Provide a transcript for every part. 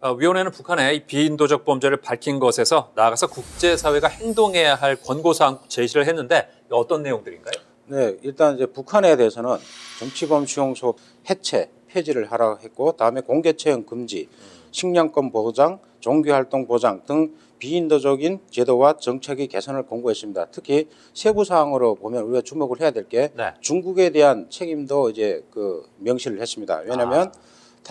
어, 위원회는 북한의 이 비인도적 범죄를 밝힌 것에서 나아가서 국제사회가 행동해야 할 권고사항 제시를 했는데 어떤 내용들인가요? 네, 일단 이제 북한에 대해서는 정치범 수용소 해체, 폐지를 하라고 했고, 다음에 공개 채용 금지, 식량권 보장, 종교활동 보장 등 비인도적인 제도와 정책의 개선을 권고했습니다. 특히 세부 사항으로 보면 우리가 주목을 해야 될게 네. 중국에 대한 책임도 이제 그 명시를 했습니다. 왜냐하면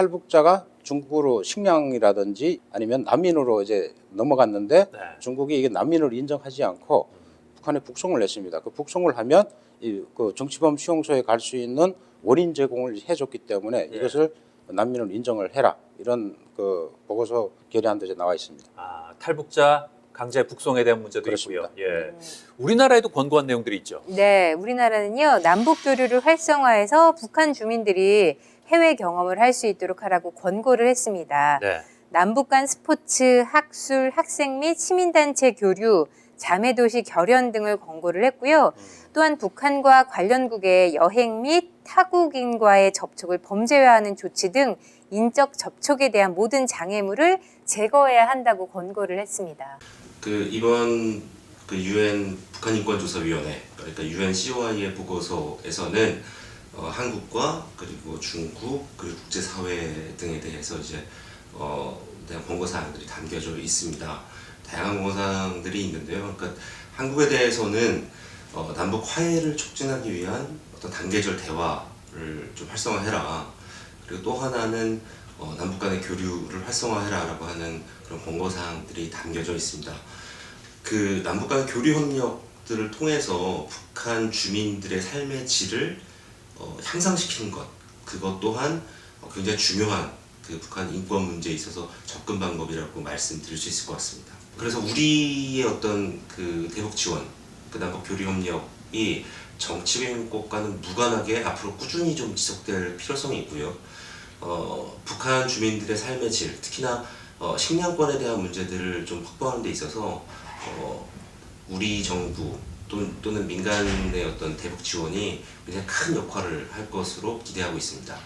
탈북자가 중국으로 식량이라든지 아니면 난민으로 이제 넘어갔는데 네. 중국이 이게 난민을 인정하지 않고 북한에 북송을 했습니다. 그 북송을 하면 이 그 정치범 수용소에 갈 수 있는 원인 제공을 해줬기 때문에 예. 이것을 난민을 인정을 해라 이런 그 보고서 결의안도 이제 나와 있습니다. 아, 탈북자 강제 북송에 대한 문제도 그렇습니다. 있고요. 예. 우리나라에도 권고한 내용들이 있죠. 네, 우리나라는요 남북 교류를 활성화해서 북한 주민들이 해외 경험을 할 수 있도록 하라고 권고를 했습니다. 네. 남북 간 스포츠, 학술, 학생 및 시민단체 교류, 자매도시 결연 등을 권고를 했고요. 또한 북한과 관련국의 여행 및 타국인과의 접촉을 범죄화하는 조치 등 인적 접촉에 대한 모든 장애물을 제거해야 한다고 권고를 했습니다. 그 이번 그 유엔 북한 인권조사위원회 그러니까 UN COI의 보고서에서는 어, 한국과 그리고 중국 그리고 국제 사회 등에 대해서 이제 어, 대한 권고 사항들이 담겨져 있습니다. 다양한 권고 사항들이 있는데요. 그러니까 한국에 대해서는 어, 남북 화해를 촉진하기 위한 어떤 단계적 대화를 좀 활성화해라. 그리고 또 하나는 어, 남북 간의 교류를 활성화해라라고 하는 그런 권고 사항들이 담겨져 있습니다. 그 남북 간 교류 협력들을 통해서 북한 주민들의 삶의 질을 어, 향상시키는 것 그것 또한 어, 굉장히 중요한 그 북한 인권 문제에 있어서 접근 방법이라고 말씀드릴 수 있을 것 같습니다. 그래서 우리의 어떤 그 대북 지원, 그 남북 교류 협력이 정치 왜곡과는 무관하게 앞으로 꾸준히 좀 지속될 필요성이 있고요. 어, 북한 주민들의 삶의 질, 특히나 어, 식량권에 대한 문제들을 좀 확보하는 데 있어서 어, 우리 정부 또는, 또는 민간의 어떤 대북 지원이 굉장히 큰 역할을 할 것으로 기대하고 있습니다.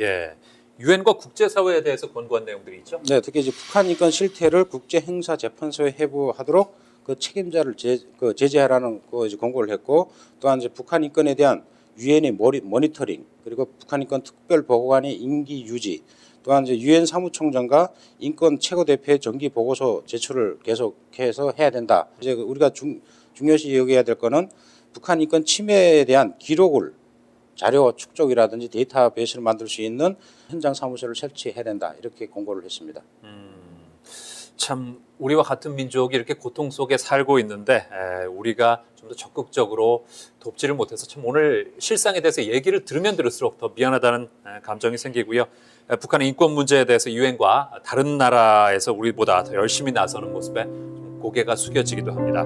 예. 유엔과 국제사회에 대해서 권고한 내용들이 있죠. 네, 특히 이제 북한 인권 실태를 국제 행사 재판소에 회부하도록 그 책임자를 제, 그 제재하라는 그 이제 권고를 했고 또한 이제 북한 인권에 대한 유엔의 모니터링 그리고 북한 인권 특별 보고관의 임기 유지 또한 이제 유엔 사무총장과 인권 최고 대표의 정기 보고서 제출을 계속해서 해야 된다. 이제 그 우리가 중, 중요시 여겨야 될 거는 북한 인권 침해에 대한 기록을 자료 축적이라든지 데이터베이스를 만들 수 있는 현장 사무소를 설치해야 된다 이렇게 공고를 했습니다. 참 우리와 같은 민족이 이렇게 고통 속에 살고 있는데 에, 우리가 좀 더 적극적으로 돕지를 못해서 참 오늘 실상에 대해서 얘기를 들으면 들을수록 더 미안하다는 에, 감정이 생기고요. 에, 북한의 인권 문제에 대해서 유엔과 다른 나라에서 우리보다 더 열심히 나서는 모습에 좀 고개가 숙여지기도 합니다.